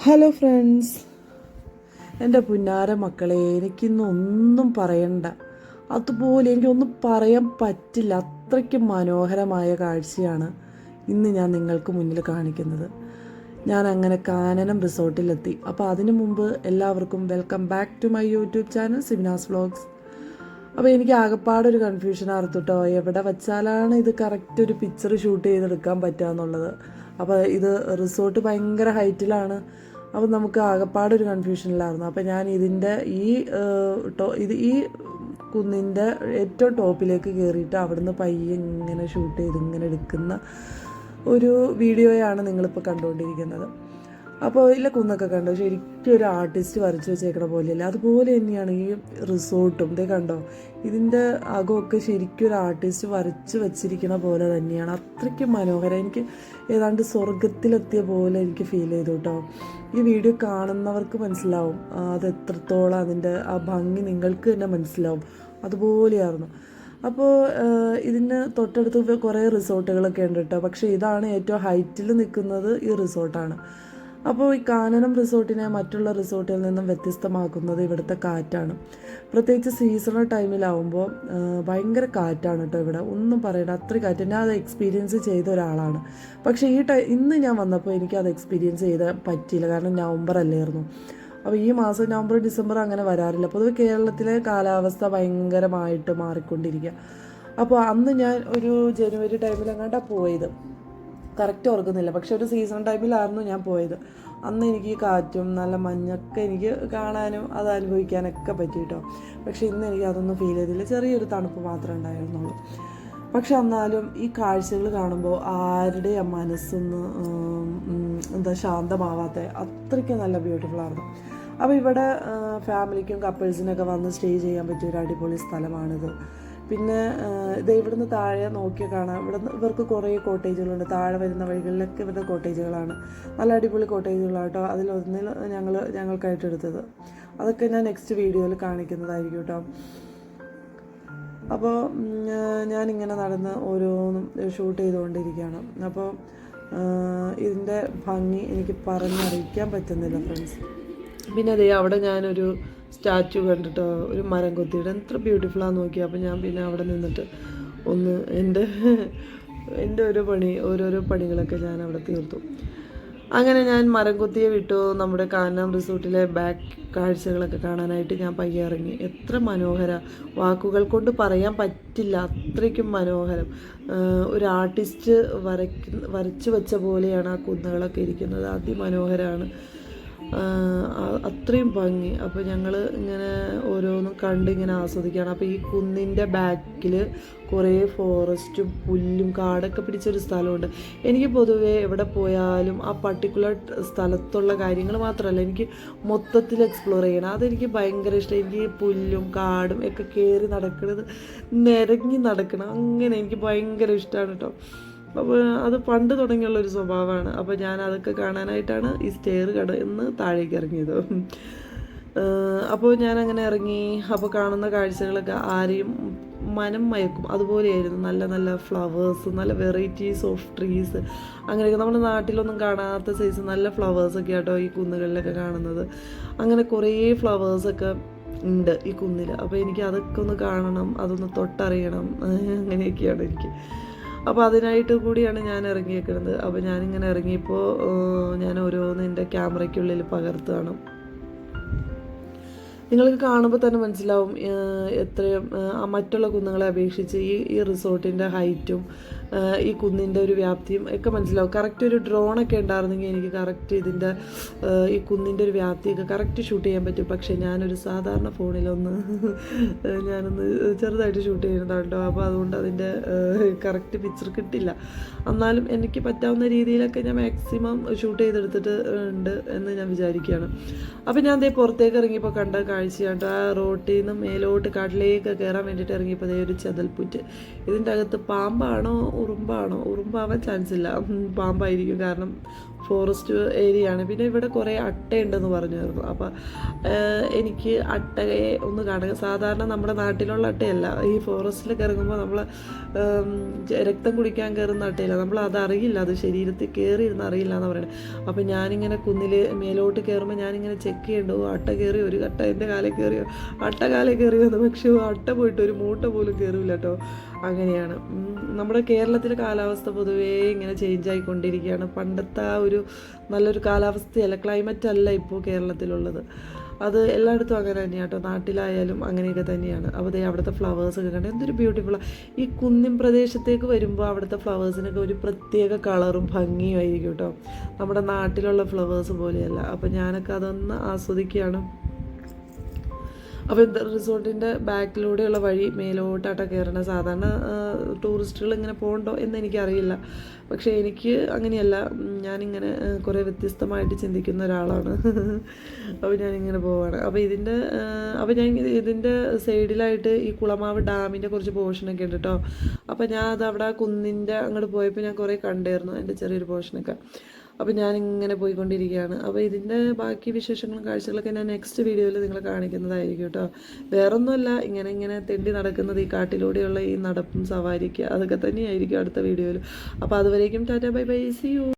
Hello friends എന്റെ പുന്നാര മക്കളെ എനിക്കിന്ന് ഒന്നും പറയണ്ട. അതുപോലെ എനിക്കൊന്നും പറയാൻ പറ്റില്ല. അത്രയ്ക്ക് മനോഹരമായ കാഴ്ചയാണ് ഇന്ന് ഞാൻ നിങ്ങൾക്ക് മുന്നിൽ കാണിക്കുന്നത്. ഞാൻ അങ്ങനെ കാനനം റിസോർട്ടിലെത്തി. അപ്പോൾ അതിനു മുമ്പ് എല്ലാവർക്കും welcome back to my YouTube channel Simina's vlogs അപ്പോൾ എനിക്ക് ആകെപ്പാടൊരു കൺഫ്യൂഷൻ ആർന്നു എവിടെ വച്ചാലാണ് ഇത് കറക്റ്റ് ഒരു പിക്ചർ ഷൂട്ട് ചെയ്തെടുക്കാൻ പറ്റുക എന്നുള്ളത് അപ്പോൾ ഇത് റിസോർട്ട് ഭയങ്കര ഹൈറ്റിലാണ് അപ്പോൾ നമുക്ക് ആകെപ്പാടെ ഒരു കൺഫ്യൂഷനിലായിരുന്നു അപ്പോൾ ഞാൻ ഇതിന്റെ ഈ ടോ ഇത് ഈ കുന്നിന്റെ ഏറ്റവും ടോപ്പിലേക്ക് കയറിയിട്ട് അവിടുന്ന് പയ്യെ ഇങ്ങനെ ഷൂട്ട് ചെയ്ത് ഇങ്ങനെ എടുക്കുന്ന ഒരു വീഡിയോയാണ് നിങ്ങളിപ്പോൾ കണ്ടുകൊണ്ടിരിക്കുന്നത്. അപ്പോൾ ഇല്ല കുന്നൊക്കെ കണ്ടോ? ശരിക്കും ഒരു ആർട്ടിസ്റ്റ് വരച്ചു വെച്ചേക്കണ പോലെയല്ല? അതുപോലെ തന്നെയാണ് ഈ റിസോർട്ടും. ഇതേ കണ്ടോ? ഇതിന്റെ അകമൊക്കെ ശരിക്കും ഒരു ആർട്ടിസ്റ്റ് വരച്ച് വെച്ചിരിക്കണ പോലെ തന്നെയാണ്. അത്രയ്ക്ക് മനോഹരം. എനിക്ക് ഏതാണ്ട് സ്വർഗത്തിലെത്തിയ പോലെ എനിക്ക് ഫീൽ ചെയ്തു കേട്ടോ ഈ വീഡിയോ കാണുന്നവർക്ക് മനസ്സിലാവും. അത് എത്രത്തോളം അതിന്റെ ആ ഭംഗി നിങ്ങൾക്ക് തന്നെ മനസ്സിലാവും. അതുപോലെയായിരുന്നു. അപ്പോൾ ഇതിന് തൊട്ടടുത്ത് കുറേ റിസോർട്ടുകളൊക്കെ ഉണ്ട് കേട്ടോ പക്ഷേ ഇതാണ് ഏറ്റവും ഹൈറ്റിൽ നിൽക്കുന്നത് ഈ റിസോർട്ടാണ്. അപ്പോൾ ഈ കാനനം റിസോർട്ടിനെ മറ്റുള്ള റിസോർട്ടിൽ നിന്നും വ്യത്യസ്തമാക്കുന്നത് ഇവിടുത്തെ കാറ്റാണ്. പ്രത്യേകിച്ച് സീസണൽ ടൈമിലാവുമ്പോൾ ഭയങ്കര കാറ്റാണ് കേട്ടോ ഇവിടെ. ഒന്നും പറയണ്ട അത്ര കാറ്റ്. ഞാൻ അത് എക്സ്പീരിയൻസ് ചെയ്ത ഒരാളാണ്. പക്ഷേ ഈ ടൈ ഇന്ന് ഞാൻ വന്നപ്പോൾ എനിക്ക് അത് എക്സ്പീരിയൻസ് ചെയ്താൽ പറ്റിയില്ല. കാരണം നവംബർ അല്ലായിരുന്നു. അപ്പോൾ ഈ മാസം നവംബർ ഡിസംബർ അങ്ങനെ വരാറില്ല. പൊതുവെ കേരളത്തിലെ കാലാവസ്ഥ ഭയങ്കരമായിട്ട് മാറിക്കൊണ്ടിരിക്കുക. അപ്പോൾ അന്ന് ഞാൻ ഒരു ജനുവരി ടൈമിൽ ടൈമിലെങ്ങാണ്ടാണ് പോയത്. കറക്റ്റ് ഓർക്കുന്നില്ല. പക്ഷെ ഒരു സീസൺ ടൈമിലായിരുന്നു ഞാൻ പോയത്. അന്ന് എനിക്ക് കാറ്റും നല്ല മഞ്ഞൊക്കെ എനിക്ക് കാണാനും അത് അനുഭവിക്കാനൊക്കെ പറ്റി കേട്ടോ പക്ഷെ ഇന്ന് എനിക്ക് അതൊന്നും ഫീൽ ചെയ്തില്ല. ചെറിയൊരു തണുപ്പ് മാത്രമേ ഉണ്ടായിരുന്നുള്ളൂ. പക്ഷെ എന്നാലും ഈ കാഴ്ചകൾ കാണുമ്പോൾ ആരുടെയും മനസ്സൊന്ന് എന്താ ശാന്തമാവാത്ത? അത്രയ്ക്ക് നല്ല ബ്യൂട്ടിഫുൾ ആയിരുന്നു. അപ്പോൾ ഇവിടെ ഫാമിലിക്കും കപ്പിൾസിനൊക്കെ വന്ന് സ്റ്റേ ചെയ്യാൻ പറ്റിയ ഒരു അടിപൊളി സ്ഥലമാണിത്. പിന്നെ ഇത് ഇവിടുന്ന് താഴെ നോക്കിയാൽ കാണാം. ഇവിടെ ഇവർക്ക് കുറേ കോട്ടേജുകളുണ്ട്. താഴെ വരുന്ന വഴികളിലൊക്കെ ഇവരുടെ കോട്ടേജുകളാണ്. നല്ല അടിപൊളി കോട്ടേജുകളാണ് കേട്ടോ അതിലൊന്നിൽ ഞങ്ങൾ ഞങ്ങൾക്കായിട്ട് എടുത്തത്. അതൊക്കെ ഞാൻ നെക്സ്റ്റ് വീഡിയോയിൽ കാണിക്കുന്നതായിരിക്കും കേട്ടോ അപ്പോൾ ഞാനിങ്ങനെ നടന്ന് ഓരോന്നും ഷൂട്ട് ചെയ്തുകൊണ്ടിരിക്കുകയാണ്. അപ്പോൾ ഇതിന്റെ ഭംഗി എനിക്ക് പറഞ്ഞറിയിക്കാൻ പറ്റുന്നില്ല ഫ്രണ്ട്സ്. പിന്നെ അതേ അവിടെ ഞാനൊരു സ്റ്റാച്ചു കണ്ടിട്ടോ ഒരു മരം കൊത്തിയിട്ട്. എത്ര ബ്യൂട്ടിഫുള്ളാന്ന് നോക്കി അപ്പം ഞാൻ പിന്നെ അവിടെ നിന്നിട്ട് ഒന്ന് എന്റെ എന്റെ ഓരോ പണി ഓരോരോ പണികളൊക്കെ ഞാൻ അവിടെ തീർത്തു. അങ്ങനെ ഞാൻ മരം കൊത്തിയെ വിട്ടു. നമ്മുടെ കാനം റിസോർട്ടിലെ ബാക്ക് കാഴ്ചകളൊക്കെ കാണാനായിട്ട് ഞാൻ പയ്യെ ഇറങ്ങി. എത്ര മനോഹര വാക്കുകൾ കൊണ്ട് പറയാൻ പറ്റില്ല. അത്രയ്ക്കും മനോഹരം. ഒരു ആർട്ടിസ്റ്റ് വരയ്ക്കുന്ന വരച്ചു വെച്ച പോലെയാണ് ആ കുന്നുകളൊക്കെ ഇരിക്കുന്നത്. അതിമനോഹരമാണ്. അത്രയും ഭംഗി. അപ്പോൾ ഞങ്ങൾ ഇങ്ങനെ ഓരോന്നും കണ്ട് ഇങ്ങനെ ആസ്വദിക്കുകയാണ്. അപ്പോൾ ഈ കുന്നിന്റെ ബാക്കിൽ കുറേ ഫോറസ്റ്റും പുല്ലും കാടൊക്കെ പിടിച്ചൊരു സ്ഥലമുണ്ട്. എനിക്ക് പൊതുവേ എവിടെ പോയാലും ആ പർട്ടിക്കുലർ സ്ഥലത്തുള്ള കാര്യങ്ങൾ മാത്രമല്ല എനിക്ക് മൊത്തത്തിൽ എക്സ്പ്ലോർ ചെയ്യണം. അതെനിക്ക് ഭയങ്കര ഇഷ്ടം. എനിക്ക് പുല്ലും കാടും ഒക്കെ കയറി നടക്കുന്നത് നിരങ്ങി നടക്കണം. അങ്ങനെ എനിക്ക് ഭയങ്കര ഇഷ്ടമാണ് കേട്ടോ അപ്പോൾ അത് പണ്ട് തുടങ്ങിയുള്ള ഒരു സ്വഭാവമാണ്. അപ്പോൾ ഞാൻ അതൊക്കെ കാണാനായിട്ടാണ് ഈ സ്റ്റെയർ കടന്ന് താഴേക്ക് ഇറങ്ങിയത്. അപ്പോൾ ഞാൻ അങ്ങനെ ഇറങ്ങി. അപ്പോൾ കാണുന്ന കാഴ്ചകളൊക്കെ ആരെയും മനം മയക്കും. അതുപോലെയായിരുന്നു നല്ല നല്ല ഫ്ലവേഴ്സ് നല്ല വെറൈറ്റീസ് ഓഫ് ട്രീസ് അങ്ങനെയൊക്കെ നമ്മുടെ നാട്ടിലൊന്നും കാണാത്ത സൈസ് നല്ല ഫ്ലവേഴ്സൊക്കെ ആട്ടോ ഈ കുന്നുകളിലൊക്കെ കാണുന്നത്. അങ്ങനെ കുറേ ഫ്ലവേഴ്സൊക്കെ ഉണ്ട് ഈ കുന്നിൽ അപ്പോൾ എനിക്ക് അതൊക്കെ ഒന്ന് കാണണം അതൊന്ന് തൊട്ടറിയണം. അങ്ങനെയൊക്കെയാണ് എനിക്ക് അപ്പോൾ അതിനായിട്ട് കൂടിയാണ് ഞാൻ ഇറങ്ങിയേക്കുന്നത്. അപ്പോൾ ഞാനിങ്ങനെ ഇറങ്ങിയപ്പോൾ ഞാൻ ഓരോന്ന് എന്റെ ക്യാമറയ്ക്കുള്ളിൽ പകർത്തുകയാണ്. നിങ്ങൾക്ക് കാണുമ്പോൾ തന്നെ മനസ്സിലാവും എത്രയും മറ്റുള്ള കുന്നുകളെ അപേക്ഷിച്ച് ഈ ഈ റിസോർട്ടിന്റെ ഹൈറ്റും ഈ കുന്നിന്റെ ഒരു വ്യാപ്തിയും ഒക്കെ മനസ്സിലാവും. കറക്റ്റ് ഒരു ഡ്രോണൊക്കെ ഉണ്ടായിരുന്നെങ്കിൽ എനിക്ക് കറക്റ്റ് ഇതിന്റെ ഈ കുന്നിന്റെ ഒരു വ്യാപ്തിയൊക്കെ കറക്റ്റ് ഷൂട്ട് ചെയ്യാൻ പറ്റും. പക്ഷേ ഞാനൊരു സാധാരണ ഫോണിലൊന്ന് ഞാനൊന്ന് ചെറുതായിട്ട് ഷൂട്ട് ചെയ്യുന്നതാണ് അപ്പോൾ അതുകൊണ്ട് അതിന്റെ കറക്റ്റ് പിക്ചർ കിട്ടില്ല. എന്നാലും എനിക്ക് പറ്റാവുന്ന രീതിയിലൊക്കെ ഞാൻ മാക്സിമം ഷൂട്ട് ചെയ്തെടുത്തിട്ട് ഉണ്ട് എന്ന് ഞാൻ വിചാരിക്കുകയാണ്. അപ്പോൾ ഞാൻ ദേ പുറത്തേക്ക് ഇറങ്ങിയപ്പോൾ കണ്ട കാഴ്ചയാട്ടോ ആ റോട്ടിൽ നിന്ന് മേലോട്ട് കാട്ടിലേക്ക് കയറാൻ വേണ്ടിയിട്ട് ഇറങ്ങിയപ്പോൾ ദേ ഒരു ചതൽപ്പുറ്റ്. ഇതിന്റെ അകത്ത് പാമ്പാണോ ഉറുമ്പാണോ? ഉറുമ്പാവാൻ ചാൻസ് ഇല്ല. പാമ്പായിരിക്കും. കാരണം ഫോറസ്റ്റ് ഏരിയ ആണ്. പിന്നെ ഇവിടെ കുറേ അട്ടയുണ്ടെന്ന് പറഞ്ഞായിരുന്നു. അപ്പം എനിക്ക് അട്ടയെ ഒന്ന് കാണുക. സാധാരണ നമ്മുടെ നാട്ടിലുള്ള അട്ടയല്ല. ഈ ഫോറസ്റ്റിൽ കയറുമ്പോൾ നമ്മൾ രക്തം കുടിക്കാൻ കയറുന്ന അട്ടയില്ല. നമ്മൾ അതറിയില്ല അത് ശരീരത്തിൽ കയറി ഇരുന്ന് അറിയില്ല എന്ന് പറയുന്നത് അപ്പം ഞാനിങ്ങനെ കുന്നിൽ മേലോട്ട് കയറുമ്പോൾ ഞാനിങ്ങനെ ചെക്ക് ചെയ്യണ്ടോ. അട്ട കയറി ഒരു അട്ട എന്റെ കാലിൽ കയറിയോ അട്ട കാലേ കയറി എന്ന്. പക്ഷേ അട്ട പോയിട്ട് ഒരു മൂട്ട പോലും കയറില്ല കേട്ടോ അങ്ങനെയാണ്. നമ്മുടെ നമ്മുടെ കേരളത്തിലെ കാലാവസ്ഥ പൊതുവേ ഇങ്ങനെ ചേഞ്ച് ആയിക്കൊണ്ടിരിക്കുകയാണ്. പണ്ടത്തെ ആ ഒരു നല്ലൊരു കാലാവസ്ഥയല്ല ക്ലൈമറ്റ് അല്ല ഇപ്പോൾ കേരളത്തിലുള്ളത്. അത് എല്ലായിടത്തും അങ്ങനെ തന്നെയാണ് കേട്ടോ. നാട്ടിലായാലും അങ്ങനെയൊക്കെ തന്നെയാണ്. അപ്പോൾ ദേ അവിടുത്തെ ഫ്ലവേഴ്സൊക്കെ കണ്ട് എന്തൊരു ബ്യൂട്ടിഫുൾ ഈ കുന്നിൻ പ്രദേശത്തേക്ക് വരുമ്പോൾ അവിടുത്തെ ഫ്ലവേഴ്സിനൊക്കെ ഒരു പ്രത്യേക കളറും ഭംഗിയും ആയിരിക്കും കേട്ടോ. നമ്മുടെ നാട്ടിലുള്ള ഫ്ലവേഴ്സ് പോലെയല്ല. അപ്പോൾ ഞാനൊക്കെ അതൊന്ന് ആസ്വദിക്കുകയാണ്. അപ്പോൾ റിസോർട്ടിന്റെ ബാക്കിലൂടെയുള്ള വഴി മേലോട്ടാട്ട കയറണ സാധാരണ ടൂറിസ്റ്റുകൾ ഇങ്ങനെ പോകണ്ടോ എന്ന് എനിക്കറിയില്ല. പക്ഷേ എനിക്ക് അങ്ങനെയല്ല. ഞാനിങ്ങനെ കുറേ വ്യത്യസ്തമായിട്ട് ചിന്തിക്കുന്ന ഒരാളാണ്. അപ്പോൾ ഞാനിങ്ങനെ പോവാണ്. അപ്പോൾ ഇതിന്റെ അപ്പോൾ ഞാൻ ഇത് ഇതിന്റെ സൈഡിലായിട്ട് ഈ കുളമാവ് ഡാമിന്റെ കുറച്ച് പോർഷനൊക്കെ ഉണ്ട് കേട്ടോ അപ്പോൾ ഞാൻ അത് അവിടെ കുന്നിന്റെ അങ്ങോട്ട് പോയപ്പോൾ ഞാൻ കുറേ കണ്ടായിരുന്നു എന്റെ ചെറിയൊരു പോർഷനൊക്കെ അപ്പോൾ ഞാനിങ്ങനെ പോയിക്കൊണ്ടിരിക്കുകയാണ്. അപ്പോൾ ഇതിന്റെ ബാക്കി വിശേഷങ്ങളും കാഴ്ചകളൊക്കെ ഞാൻ നെക്സ്റ്റ് വീഡിയോയിൽ നിങ്ങളെ കാണിക്കുന്നതായിരിക്കും കേട്ടോ. വേറൊന്നുമല്ല ഇങ്ങനെ ഇങ്ങനെ തെണ്ടി നടക്കുന്നത് ഈ കാട്ടിലൂടെയുള്ള ഈ നടപ്പും സവാരിക്ക് അതൊക്കെ തന്നെയായിരിക്കും അടുത്ത വീഡിയോയിൽ അപ്പോൾ അതുവരേക്കും tata bye bye see you